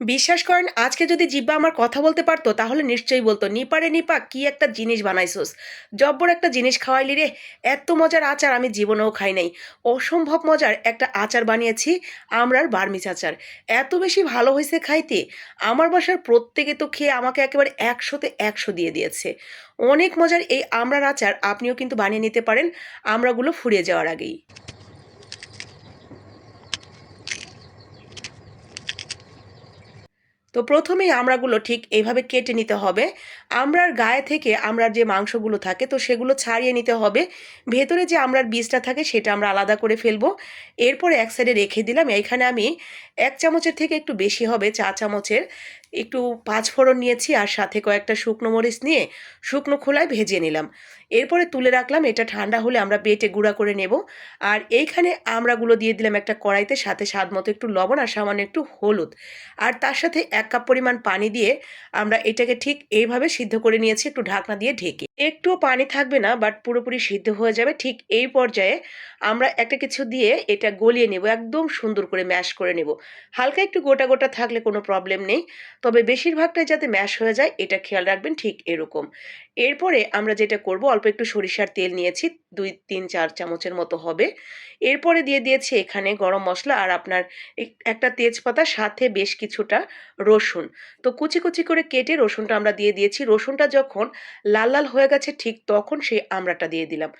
বিশ্বাস করেন, আজকে যদি জিব্বা আমার কথা বলতে পারতো, তাহলে নিশ্চয়ই বলতো, নিপারে নিপা, কি একটা জিনিস বানাইছোস? জব্বর একটা জিনিস খাওয়াইলি রে, এত মজার আচার আমি জীবনেও খাই নাই। অসম্ভব মজার একটা আচার বানিয়েছি আমরার বার্মিচ আচার। এত বেশি ভালো হয়েছে খাইতে, আমার বাসার প্রত্যেকে তো খেয়ে আমাকে একেবারে একশোতে একশো দিয়ে দিয়েছে। অনেক মজার এই আমরার আচার আপনিও কিন্তু বানিয়ে নিতে পারেন আমরাগুলো ফুরিয়ে যাওয়ার আগেই। তো প্রথমেই আমড়াগুলো ঠিক এইভাবে কেটে নিতে হবে। আমড়ার গায়ে থেকে আমড়ার যে মাংসগুলো থাকে, তো সেগুলো ছাড়িয়ে নিতে হবে। ভেতরে যে আমড়ার বীজটা থাকে, সেটা আমরা আলাদা করে ফেলব। এরপরে এক সাইডে রেখে দিলাম। এইখানে আমি এক চামচের থেকে একটু বেশি হবে, চা চামচের। একটু পাঁচ ফোড়ন নিয়েছি আর সাথে কয়েকটা শুকনো মরিচ নিয়ে শুকনো খোলায় ভেজে নিলাম। এরপরে তুলে রাখলাম, এটা ঠান্ডা হলে আমরা বেটে গুঁড়া করে নেব। আর এইখানে আমড়াগুলো দিয়ে দিলাম একটা কড়াইতে, সাথে স্বাদ মতো একটু লবণ আর সামান্য একটু হলুদ। আর তার সাথে এক কাপ পরিমাণ পানি দিয়ে আমরা এটাকে ঠিক এইভাবে সিদ্ধ করে নিয়েছি একটু ঢাকনা দিয়ে ঢেকে। একটুও পানি থাকবে না বাট পুরোপুরি সিদ্ধ হয়ে যাবে। ঠিক এই পর্যায়ে আমরা একটা কিছু দিয়ে এটা গলিয়ে নেব, একদম সুন্দর করে ম্যাশ করে নেব। হালকা একটু গোটা গোটা থাকলে কোনো প্রবলেম নেই, তবে বেশিরভাগটাই যাতে ম্যাশ হয়ে যায়, এটা খেয়াল রাখবেন ঠিক এরকম। এরপরে আমরা যেটা করব, অল্প একটু সরিষার তেল নিয়েছি, দুই, তিন, চার চামচের মতো হবে। এরপরে দিয়ে দিয়েছি এখানে গরম মশলা আর আপনার এক- একটা তেজপাতা, সাথে বেশ কিছুটা রসুন। তো কুচি কুচি করে কেটে রসুনটা আমরা দিয়ে দিয়েছি। রসুনটা যখন লাল লাল হয়ে গেছে ঠিক তখন সেই আমড়াটা দিয়ে দিলাম।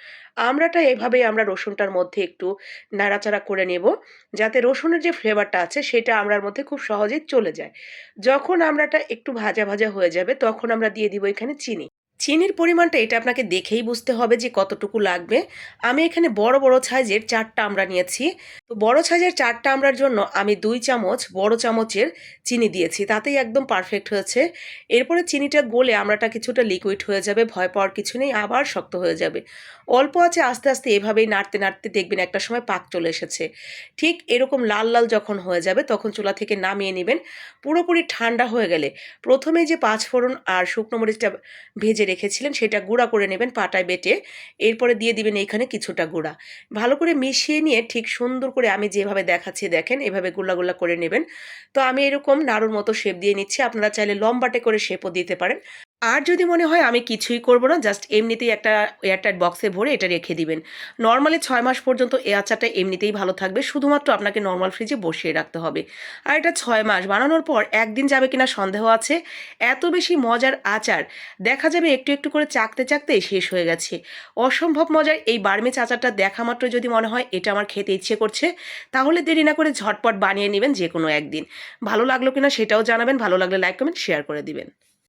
আমড়াটা এভাবেই আমরা রসুনটার মধ্যে একটু নাড়াচাড়া করে নেব, যাতে রসুনের যে ফ্লেভারটা আছে সেটা আমড়ার মধ্যে খুব সহজেই চলে যায়। যখন আমড়াটা একটু ভাজা ভাজা হয়ে যাবে তখন আমরা দিয়ে দিব এখানে চিনি। চিনির পরিমাণটা এটা আপনাকে দেখেই বুঝতে হবে যে কতটুকু লাগবে। আমি এখানে বড় বড় সাইজের চারটা আমরা নিয়েছি। তো বড় সাইজের চারটা আমড়ার জন্য আমি দুই চামচ, বড় চামচের চিনি দিয়েছি। তাতেই একদম পারফেক্ট হয়েছে। এরপরে চিনিটা গলে আমরাটা কিছুটা লিকুইড হয়ে যাবে, ভয় পাওয়ার কিছু নেই, আবার শক্ত হয়ে যাবে। অল্প আছে, আস্তে আস্তে এভাবেই নাড়তে নাড়তে দেখবেন একটা সময় পাক চলে এসেছে। ঠিক এরকম লাল লাল যখন হয়ে যাবে, তখন চুলা থেকে নামিয়ে নেবেন। পুরোপুরি ঠান্ডা হয়ে গেলে প্রথমে যে পাঁচ ফোড়ন আর শুকনো মরিচটা ভেজে রেখেছিলেন, সেটা গুঁড়া করে নেবেন পাটায় বেটে। এরপরে দিয়ে দিবেন এইখানে কিছুটা গুঁড়া। ভালো করে মিশিয়ে নিয়ে ঠিক সুন্দর করে আমি যেভাবে দেখাচ্ছি, দেখেন, এভাবে গুল্লা গুল্লা করে নেবেন। তো আমি এরকম নাড়ুর মতো শেপ দিয়ে নিচ্ছি। আপনারা চাইলে লম্বাটে করে শেপও দিতে পারেন। আর যদি মনে হয় আমি কিছুই করব না জাস্ট এমনিতেই একটা এয়ারটাইট বক্সে ভরে এটা রেখে দিবেন। নর্মালি ছয় মাস পর্যন্ত এই আচারটা এমনিতেই ভালো থাকবে, শুধুমাত্র আপনাকে নর্মাল ফ্রিজে বসিয়ে রাখতে হবে। আর এটা ছয় মাস, বানানোর পর একদিন যাবে কিনা সন্দেহ আছে। এত বেশি মজার আচার, দেখা যাবে একটু একটু করে চাকতে চাকতেই শেষ হয়ে গেছে। অসম্ভব মজার এই বার্মিচ আচারটা দেখা মাত্র যদি মনে হয় এটা আমার খেতে ইচ্ছে করছে, তাহলে দেরি না করে ঝটপট বানিয়ে নেবেন যে কোনো একদিন। ভালো লাগল কিনা সেটাও জানাবেন, ভালো লাগলে লাইক কমেন্ট শেয়ার করে দিবেন।